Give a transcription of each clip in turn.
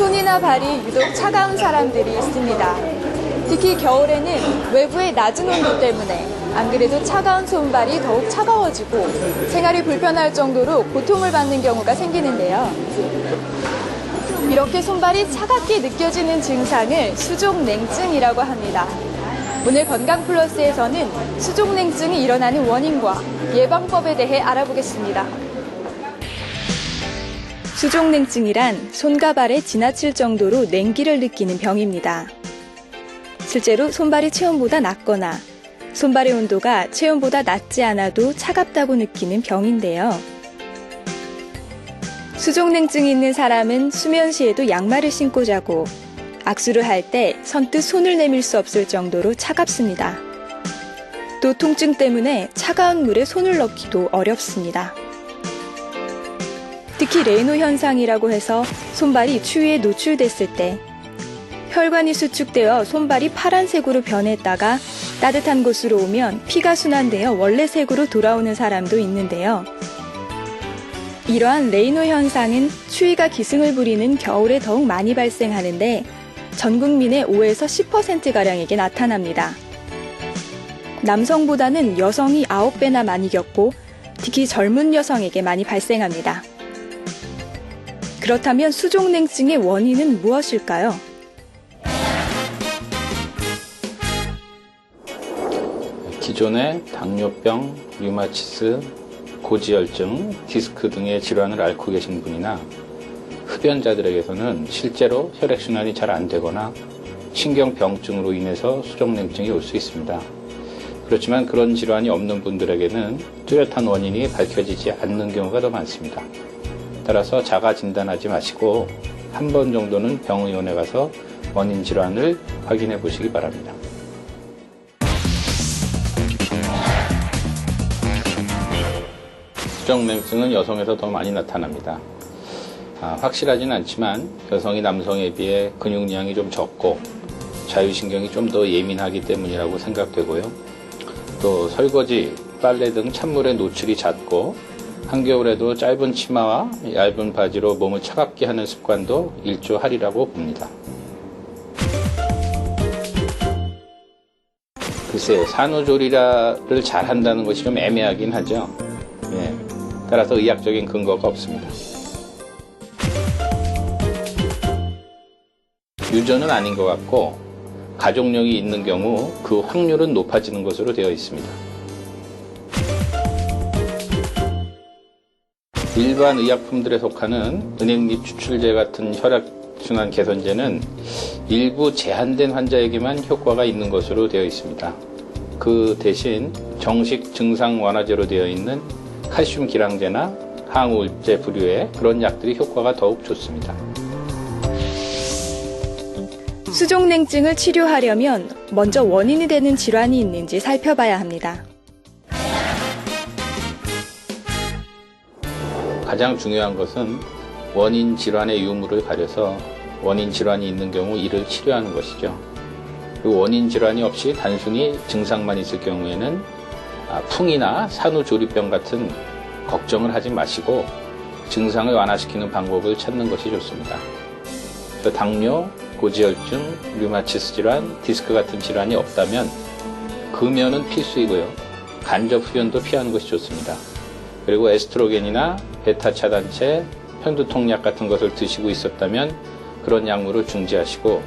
손이나 발이 유독 차가운 사람들이 있습니다. 특히 겨울에는 외부의 낮은 온도 때문에 안 그래도 차가운 손발이 더욱 차가워지고 생활이 불편할 정도로 고통을 받는 경우가 생기는데요. 이렇게 손발이 차갑게 느껴지는 증상을 수족냉증이라고 합니다. 오늘 건강 플러스에서는 수족냉증이 일어나는 원인과 예방법에 대해 알아보겠습니다. 수족냉증이란 손과 발에 지나칠 정도로 냉기를 느끼는 병입니다. 실제로 손발이 체온보다 낮거나 손발의 온도가 체온보다 낮지 않아도 차갑다고 느끼는 병인데요. 수족냉증이 있는 사람은 수면 시에도 양말을 신고 자고 악수를 할 때 선뜻 손을 내밀 수 없을 정도로 차갑습니다. 또 통증 때문에 차가운 물에 손을 넣기도 어렵습니다. 특히 레이노 현상이라고 해서 손발이 추위에 노출됐을 때 혈관이 수축되어 손발이 파란색으로 변했다가 따뜻한 곳으로 오면 피가 순환되어 원래 색으로 돌아오는 사람도 있는데요. 이러한 레이노 현상은 추위가 기승을 부리는 겨울에 더욱 많이 발생하는데 전 국민의 5에서 10%가량에게 나타납니다. 남성보다는 여성이 9배나 많이 겪고 특히 젊은 여성에게 많이 발생합니다. 그렇다면 수족냉증의 원인은 무엇일까요? 기존의 당뇨병, 류마티스, 고지혈증, 디스크 등의 질환을 앓고 계신 분이나 흡연자들에게서는 실제로 혈액순환이 잘 안 되거나 신경병증으로 인해서 수족냉증이 올 수 있습니다. 그렇지만 그런 질환이 없는 분들에게는 뚜렷한 원인이 밝혀지지 않는 경우가 더 많습니다. 따라서 자가 진단하지 마시고 한 번 정도는 병의원에 가서 원인 질환을 확인해 보시기 바랍니다. 수정냉증은 여성에서 더 많이 나타납니다. 아, 확실하진 않지만 여성이 남성에 비해 근육량이 좀 적고 자유신경이 좀 더 예민하기 때문이라고 생각되고요. 또 설거지, 빨래 등 찬물에 노출이 잦고 한겨울에도 짧은 치마와 얇은 바지로 몸을 차갑게 하는 습관도 일조하리라고 봅니다. 글쎄요, 산후조리를 잘 한다는 것이 좀 애매하긴 하죠. 예, 따라서 의학적인 근거가 없습니다. 유전은 아닌 것 같고 가족력이 있는 경우 그 확률은 높아지는 것으로 되어 있습니다. 일반 의약품들에 속하는 은행잎 추출제 같은 혈액순환 개선제는 일부 제한된 환자에게만 효과가 있는 것으로 되어 있습니다. 그 대신 정식 증상 완화제로 되어 있는 칼슘 기량제나 항우울제 부류의 그런 약들이 효과가 더욱 좋습니다. 수족냉증을 치료하려면 먼저 원인이 되는 질환이 있는지 살펴봐야 합니다. 가장 중요한 것은 원인 질환의 유무를 가려서 원인 질환이 있는 경우 이를 치료하는 것이죠. 그리고 원인 질환이 없이 단순히 증상만 있을 경우에는 아, 풍이나 산후조리병 같은 걱정을 하지 마시고 증상을 완화시키는 방법을 찾는 것이 좋습니다. 또 당뇨, 고지혈증, 류마티스 질환, 디스크 같은 질환이 없다면 금연은 필수이고요. 간접 흡연도 피하는 것이 좋습니다. 그리고 에스트로겐이나 베타 차단체, 편두통약 같은 것을 드시고 있었다면 그런 약물을 중지하시고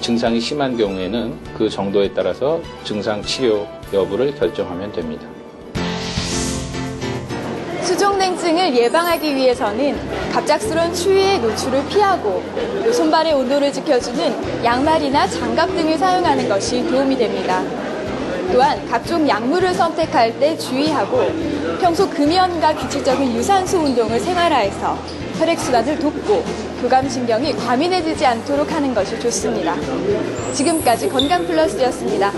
증상이 심한 경우에는 그 정도에 따라서 증상 치료 여부를 결정하면 됩니다. 수족냉증을 예방하기 위해서는 갑작스러운 추위의 노출을 피하고 또 손발의 온도를 지켜주는 양말이나 장갑 등을 사용하는 것이 도움이 됩니다. 또한 각종 약물을 선택할 때 주의하고 평소 금연과 규칙적인 유산소 운동을 생활화해서 혈액순환을 돕고 교감신경이 과민해지지 않도록 하는 것이 좋습니다. 지금까지 건강플러스였습니다.